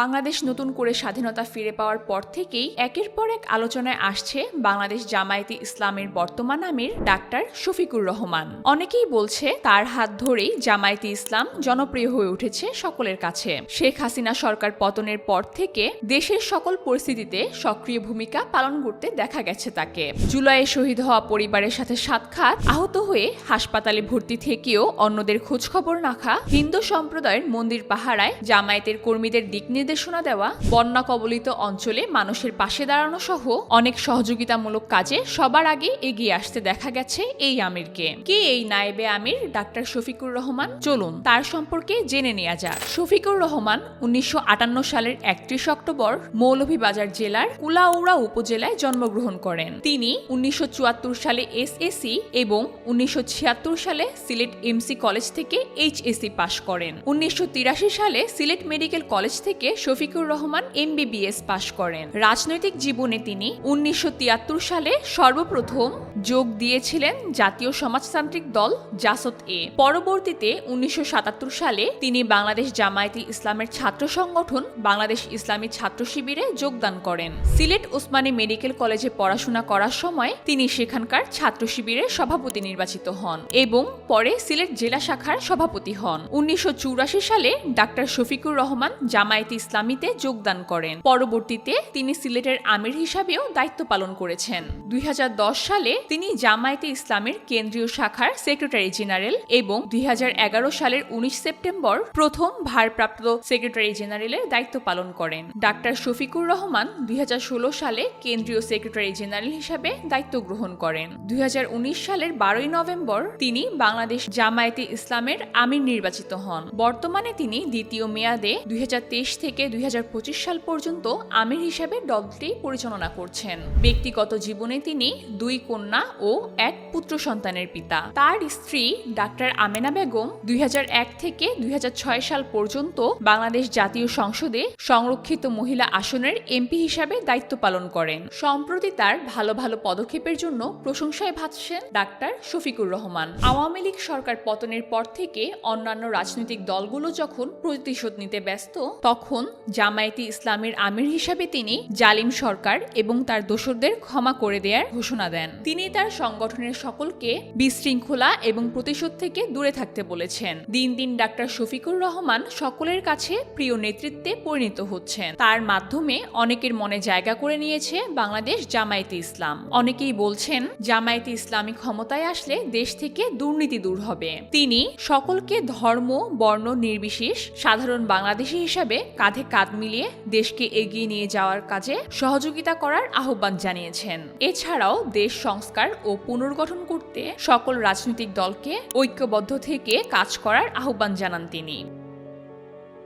বাংলাদেশ নতুন করে স্বাধীনতা ফিরে পাওয়ার পর থেকেই একের পর এক আলোচনায় আসছে বাংলাদেশ জামায়াতে ইসলামের বর্তমান আমির ডাক্তার শফিকুর রহমান। অনেকেই বলছে তার হাত ধরেই জামায়াতে ইসলাম জনপ্রিয় হয়ে উঠেছে সকলের কাছে। শেখ হাসিনা সরকার পতনের পর থেকে দেশের সকল পরিস্থিতিতে সক্রিয় ভূমিকা পালন করতে দেখা গেছে তাকে। জুলাইয়ে শহীদ হওয়া পরিবারের সাথে সাক্ষাৎ আহত হয়ে হাসপাতালে ভর্তি থেকেও অন্যদের খোঁজখবর রাখা হিন্দু সম্প্রদায়ের মন্দির পাহারায় জামায়াতের কর্মীদের দিক নির্দেশনা দেওয়া, বন্যা কবলিত অঞ্চলে মানুষের পাশে দাঁড়ানো সহ অনেক সহযোগিতামূলক কাজে সবার আগে এগিয়ে আসতে দেখা গেছে এই আমিরকে। কে এই নায়েবে আমির? ডাক্তার শফিকুর রহমান, চলুন তার সম্পর্কে জেনে নেওয়া যাক। শফিকুর রহমান উনিশশো আটান্ন সালের একত্রিশ অক্টোবর মৌলভীবাজার জেলার কুলাউড়া উপজেলায় জন্মগ্রহণ করেন। তিনি উনিশশো চুয়াত্তর সালে এসএসসি এবং উনিশশো ছিয়াত্তর সালে সিলেট এমসি কলেজ থেকে এইচএসসি পাশ করেন। উনিশশো তিরাশি সালে সিলেট মেডিকেল কলেজ থেকে শফিকুর রহমান এমবিবিএস পাশ করেন। রাজনৈতিক জীবনে তিনি উনিশশো সালে সর্বপ্রথম যোগ দিয়েছিলেন জাতীয় সমাজতান্ত্রিক দল জাসদ এ। পরবর্তীতে উনিশশো সালে তিনি বাংলাদেশ জামায়াতি ইসলামের ছাত্র সংগঠন বাংলাদেশ ইসলামী ছাত্র শিবিরে যোগদান করেন। সিলেট ওসমানী মেডিকেল কলেজে পড়াশোনা করার সময় তিনি সেখানকার ছাত্র শিবিরের সভাপতি নির্বাচিত হন এবং পরে সিলেট জেলা শাখার সভাপতি হন। উনিশশো চুরাশি সালে ডাক্তার শফিকুর রহমান জামায়াতে ইসলামীতে যোগদান করেন। পরবর্তীতে তিনি সিলেটের আমির হিসাবেও দায়িত্ব পালন করেছেন। দুই হাজার দশ সালে তিনি জামায়াতে ইসলামের কেন্দ্রীয় শাখার সেক্রেটারি জেনারেল এবং দুই সালের উনিশ সেপ্টেম্বর প্রথম ভারপ্রাপ্ত সেক্রেটারি জেনারেলের দায়িত্ব পালন করেন। ডাক্তার শফিকুর রহমান দুই হাজার ষোলো সালে কেন্দ্রীয় সেক্রেটারি জেনারেল হিসাবে দায়িত্ব গ্রহণ করেন। দুই হাজার উনিশ সালের বারোই নভেম্বর তিনি বাংলাদেশ জামায়াতে ইসলামের আমির নির্বাচিত হন। বর্তমানে তিনি দ্বিতীয় মেয়াদে দুই থেকে দুই হাজার পঁচিশ সাল পর্যন্ত আমির হিসাবে দলটি পরিচালনা করছেন। ব্যক্তিগত জীবনে তিনি দুই কন্যা ও এক পুত্র সন্তানের পিতা। তার স্ত্রী ডাক্তার আমেনা বেগম দুই হাজার এক থেকে দুই হাজার ছয় সাল পর্যন্ত বাংলাদেশ জাতীয় সংসদে সংরক্ষিত মহিলা আসনের এমপি হিসাবে দায়িত্ব পালন করেন। সম্প্রতি তার ভালো ভালো পদক্ষেপের জন্য প্রশংসায় ভাসছেন ডাক্তার শফিকুর রহমান। আওয়ামী লীগ সরকার পতনের পর থেকে অন্যান্য রাজনৈতিক দলগুলো যখন প্রতিশোধ নিতে ব্যস্ত তখন জামায়াতি ইসলামের আমির হিসাবে তিনি জালিম সরকার এবং তার দোসরদের ক্ষমা করে দেওয়ার ঘোষণা দেন। তিনি তার সংগঠনের সকলকে বিশৃঙ্খলা এবং প্রতিশোধ থেকে দূরে থাকতে বলেছেন। দিন দিন ডাক্তার শফিকুর রহমান সকলের কাছে প্রিয় নেতৃত্বে পরিণত হচ্ছেন। তার মাধ্যমে অনেকের মনে জায়গা করে নিয়েছে বাংলাদেশ জামায়াতে ইসলাম। অনেকেই বলছেন, জামায়াতে ইসলামী ক্ষমতায় আসলে দেশ থেকে দুর্নীতি দূর হবে। তিনি, সকলকে ধর্ম, বর্ণ, নির্বিশেষ, সাধারণ বাংলাদেশি হিসাবে কাঁধে কাঁধ মিলিয়ে দেশকে এগিয়ে নিয়ে যাওয়ার কাজে সহযোগিতা করার আহ্বান জানিয়েছেন। এছাড়াও দেশ সংস্কার ও পুনর্গঠন করতে সকল রাজনৈতিক দলকে ঐক্যবদ্ধ থেকে কাজ করার আহ্বান জানান তিনি।